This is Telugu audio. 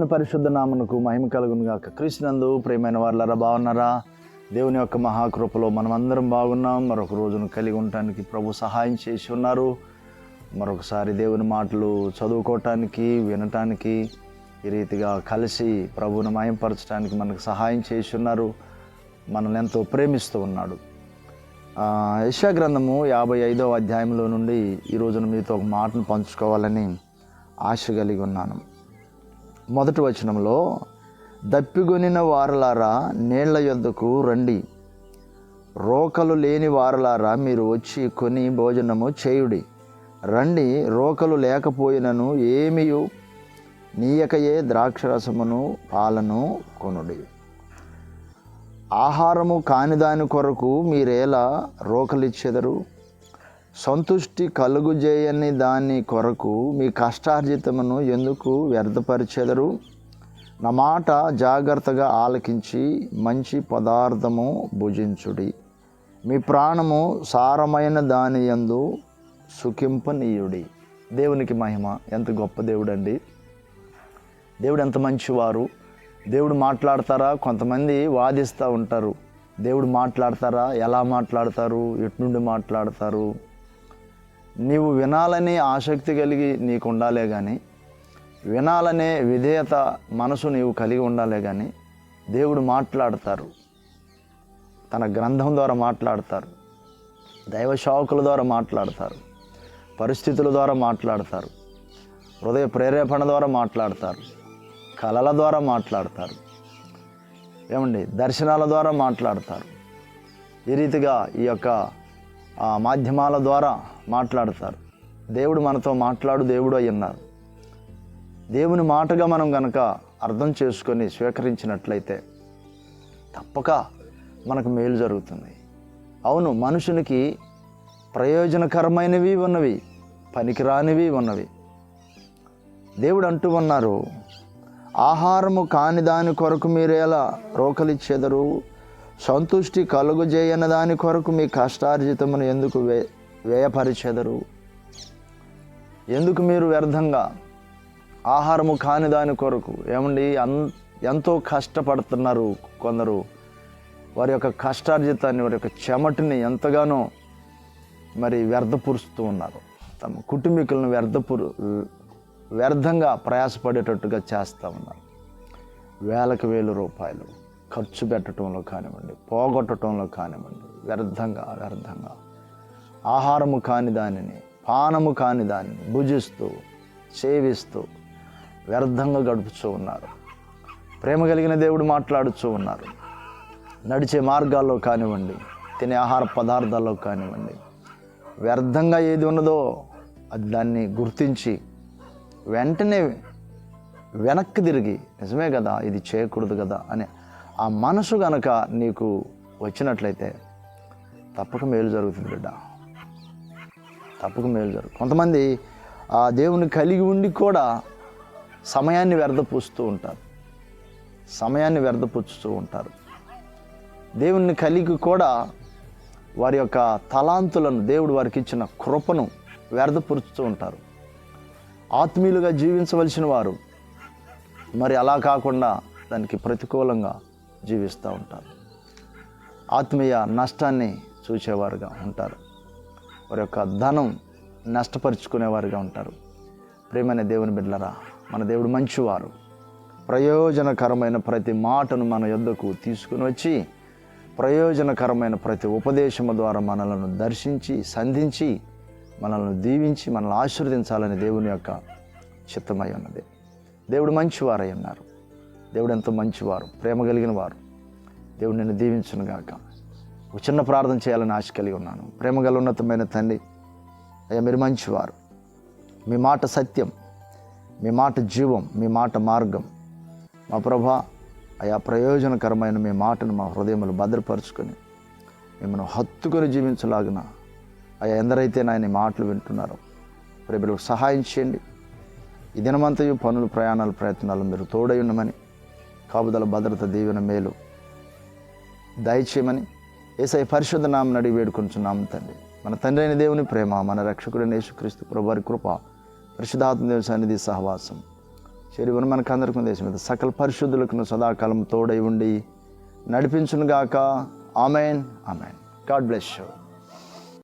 దేవుని పరిశుద్ధ నామనకు మహిమ కలుగును గాక. క్రీస్తునందు ప్రేమైన వాళ్ళరా బాగున్నారా? దేవుని యొక్క మహాకృపలో మనమందరం బాగున్నాం. మరొక రోజును కలిగి ఉండటానికి ప్రభు సహాయం చేసి ఉన్నారు. మరొకసారి దేవుని మాటలు చదువుకోవటానికి వినటానికి ఈ రీతిగా కలిసి ప్రభుని మయంపరచడానికి మనకు సహాయం చేసి ఉన్నారు. మనల్ని ఎంతో ప్రేమిస్తూ ఉన్నాడు. యశా గ్రంథము యాభై ఐదవ అధ్యాయంలో నుండి ఈ రోజున మీతో ఒక మాటను పంచుకోవాలని ఆశ కలిగి ఉన్నాను. మొదటి వచనంలో దప్పిగొనిన వారలారా నీళ్ళ యొద్దకు రండి. రోకలు లేని వారలారా మీరు వచ్చి కొని భోజనము చేయుడి. రండి రోకలు లేకపోయినను ఏమియు? నీయకయే ద్రాక్షరసమును పాలను కొనుడి. ఆహారము కాని దాని కొరకు మీరేలా రోకలిచ్చెదరు? సంతుష్టి కలుగుజేయని దాని కొరకు మీ కష్టార్జితమును ఎందుకు వ్యర్థపరిచెదరు? నా మాట జాగ్రత్తగా ఆలకించి మంచి పదార్థము భుజించుడి. మీ ప్రాణము సారమైన దాని యందు సుఖింపనీయుడి. దేవునికి మహిమ. ఎంత గొప్ప దేవుడండి. దేవుడు ఎంత మంచివారు. దేవుడు మాట్లాడతారా? కొంతమంది వాదిస్తూ ఉంటారు. దేవుడు మాట్లాడతారా? ఎలా మాట్లాడతారు? ఎటు నుండి మాట్లాడతారు? నీవు వినాలని ఆసక్తి కలిగి నీకు ఉండాలే కానీ వినాలనే విధేయత మనసు నీవు కలిగి ఉండాలే కానీ దేవుడు మాట్లాడతారు. తన గ్రంథం ద్వారా మాట్లాడతారు. దైవశావకుల ద్వారా మాట్లాడతారు. పరిస్థితుల ద్వారా మాట్లాడతారు. హృదయ ప్రేరేపణ ద్వారా మాట్లాడతారు. కళల ద్వారా మాట్లాడతారు. ఏమండి? దర్శనాల ద్వారా మాట్లాడతారు. ఈ రీతిగా ఈ యొక్క మాధ్యమాల ద్వారా మాట్లాడతారు. దేవుడు మనతో మాట్లాడు దేవుడు అయి ఉన్నారు. దేవుని మాటగా మనం గనక అర్థం చేసుకొని స్వీకరించినట్లయితే తప్పక మనకు మేలు జరుగుతుంది. అవును మనుషునికి ప్రయోజనకరమైనవి ఉన్నవి పనికిరానివి ఉన్నవి. దేవుడు అంటూ ఉన్నారు ఆహారము కాని దాని కొరకు మీరు ఎలా రోకలిచ్చెదరు సంతుష్టి కలుగజేయని దాని కొరకు మీ కష్టార్జితమును ఎందుకు వే వ్యయపరిచెదరు? ఎందుకు మీరు వ్యర్థంగా? ఆహారము కాని దాని కొరకు ఏమండి? అన్ ఎంతో కష్టపడుతున్నారు కొందరు. వారి యొక్క కష్టార్జితాన్ని వారి యొక్క చెమటిని ఎంతగానో మరి వ్యర్థపరుస్తూ ఉన్నారు. తమ కుటుంబీకులను వ్యర్థపురు వ్యర్థంగా ప్రయాసపడేటట్టుగా చేస్తూ ఉన్నారు. వేలకు వేలు రూపాయలు. ఖర్చు పెట్టడంలో కానివ్వండి పోగొట్టడంలో కానివ్వండి వ్యర్థంగా వ్యర్థంగా. ఆహారము కాని దానిని పానము కాని దానిని భుజిస్తూ సేవిస్తూ వ్యర్థంగా గడుపుతూ ఉన్నారు. ప్రేమ కలిగిన దేవుడు మాట్లాడుతూ ఉన్నారు. నడిచే మార్గాల్లో కానివ్వండి తినే ఆహార పదార్థాల్లో కానివ్వండి వ్యర్థంగా ఏది ఉన్నదో అది దాన్ని గుర్తించి వెంటనే వెనక్కి తిరిగి నిజమే కదా ఇది చేయకూడదు కదా అని ఆ మనసు గనక నీకు వచ్చినట్లయితే తప్పక మేలు జరుగుతుంది బిడ్డ. తప్పక మేలు జరుగు కొంతమంది ఆ దేవుని కలిగి ఉండి కూడా సమయాన్ని వ్యర్థపూస్తూ ఉంటారు. సమయాన్ని వ్యర్థపుచ్చుతూ ఉంటారు. దేవుణ్ణి కలిగి కూడా వారి యొక్క తలాంతులను దేవుడు వారికి ఇచ్చిన కృపను వ్యర్థపరుచుతూ ఉంటారు. ఆత్మీయులుగా జీవించవలసిన వారు మరి అలా కాకుండా దానికి ప్రతికూలంగా జీవిస్తూ ఉంటారు. ఆత్మీయ నష్టాన్ని చూసేవారుగా ఉంటారు. వారి యొక్క ధనం నష్టపరుచుకునేవారుగా ఉంటారు. ప్రేమైన దేవుని బిడ్డలరా మన దేవుడు మంచివారు. ప్రయోజనకరమైన ప్రతి మాటను మన యొద్దకు తీసుకుని వచ్చి ప్రయోజనకరమైన ప్రతి ఉపదేశము ద్వారా మనలను దర్శించి సంధించి మనల్ని దీవించి మనల్ని ఆశీర్వదించాలని దేవుని యొక్క చిత్తమై ఉన్నది. దేవుడు మంచివారై ఉన్నారు. దేవుడు ఎంతో మంచివారు ప్రేమ కలిగిన వారు దేవుడు నిన్ను దీవించును గాక. ఒక చిన్న ప్రార్థన చేయాలని ఆశ కలిగి ఉన్నాను. ప్రేమ గల ఉన్నతమైన తండ్రి అయ్యా మీరు మంచివారు. మీ మాట సత్యం మీ మాట జీవం మీ మాట మార్గం. మా ప్రభా అయా ప్రయోజనకరమైన మీ మాటను మా హృదయములు భద్రపరుచుకొని మిమ్మల్ని హత్తుకొని జీవించలాగిన అయ్యా ఎందరైతే నాయన మాటలు వింటున్నారో ప్రేమలకు సహాయం చేయండి. ఈ దినమంతయు పనులు ప్రయాణాలు ప్రయత్నాలు మీరు తోడై ఉండమని కాపుదల భద్రత దీవెన మేలు. దయచేయమని ఏసై పరిశుద్ధ నామం అడిగి వేడుకొంచున్నాము తండ్రి. మన తండ్రి అయిన దేవుని ప్రేమ మన రక్షకుడైన యేసుక్రీస్తు ప్రభువారి కృప పరిశుధాత్మ దేవ సన్నిధి సహవాసం. శరీరం మనకు అందరికీ దేశం మీద సకల పరిశుద్ధులకు సదాకాలం తోడై ఉండి నడిపించునుగాక. Amen amen. God bless you.